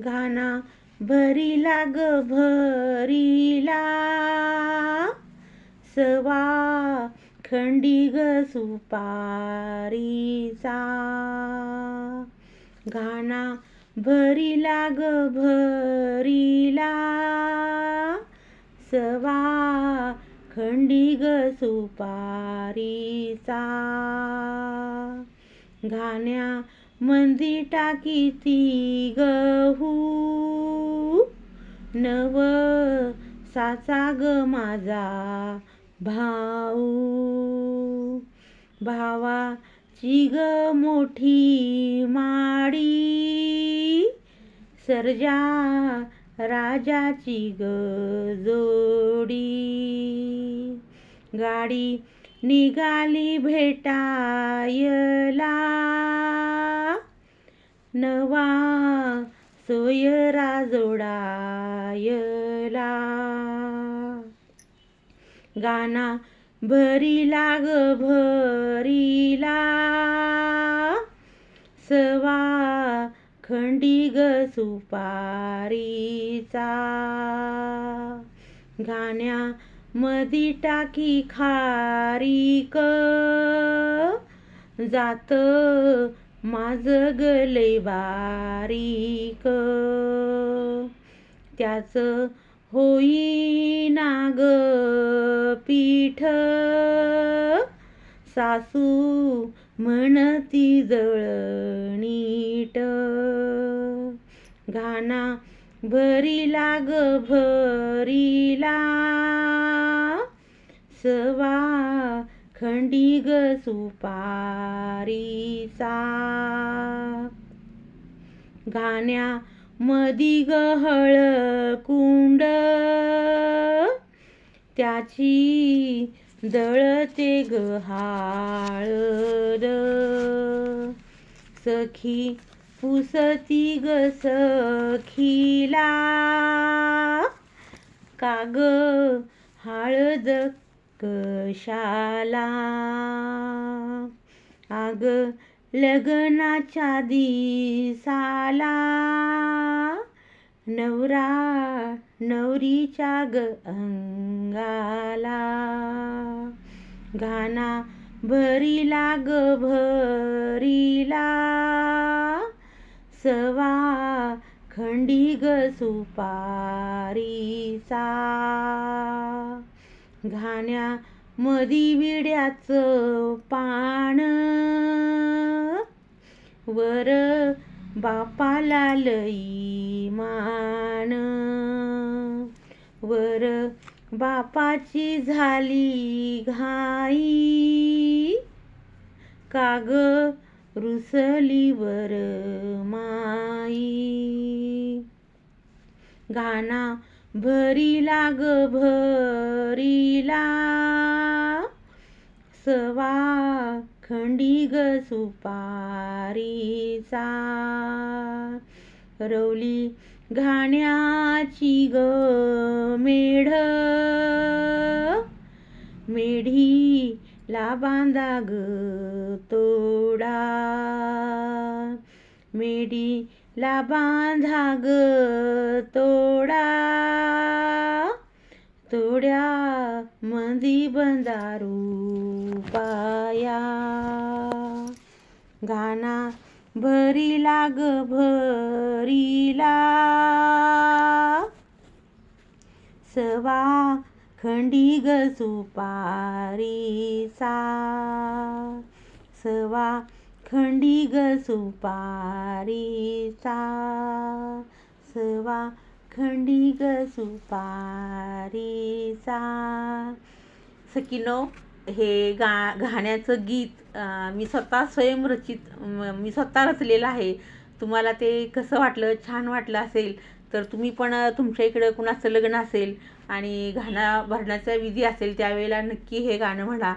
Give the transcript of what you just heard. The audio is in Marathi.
घाना भरीला ग भरीला सवा खंडी ग सुपारीचा. घाना भरीला ग भरीला सवा खंडी ग सुपारीचा. घाण्या मंदी टाकी ती गहू. नव साचा ग माझा भाऊ. भावाची ग मोठी माडी. सर्जा राजाची ग जोडी. गाडी निघाली भेटायला. नवा सोयरा जोडायला. गाना भरीला ग भरीला. सवा खंडी ग सुपारीचा. गाण्या मदी टाकी खारीक. जात माझ गले बारीक. त्याच होईना ग पीठ. सासू म्हणती जळणीट घाना भरीला ग भरीला सवा खंडी ग सुपारीचा. घाण्या मधी गहळ कुंड त्याची दळते ग हाळद सखी पुसती ग सखीला. काग हळद कशाला? आग लग्नाच्या दिसाला नवरा नवरीच्या ग अंगाला. घाना भरीला ग भरीला. सवा खंडी ग सुपारीचा. घाण्या मधी विड्याचं पान. वर बापाला लई मान. वर बापाची झाली घाई. काग रुसलीवर माई. गाना भरीला ग भरीला. सवा खंडी ग सुपारीचा. रवली घाण्याची ग मेढ. मेढी मेढीला बांधा ग तोडा मेढीला बांधा ग तोडा तोड्या मंदी बंदारू पाया गाना भरीला ग भरीला सवा खंडी ग सुपारीचा सवा खंडी ग सुपारीचा सवा खंडी ग सुपारीचा. सकिनो हे गा गाण्याचं गीत मी स्वतः स्वयंरचित मी स्वतः रचलेलं आहे. तुम्हाला ते कसं वाटलं छान वाटलं असेल तर तुम्ही पण तुमच्या इकडं कुणाचं लग्न असेल आणि गाणं भरण्याचा विधी असेल त्यावेळेला नक्की हे गाणं म्हणा.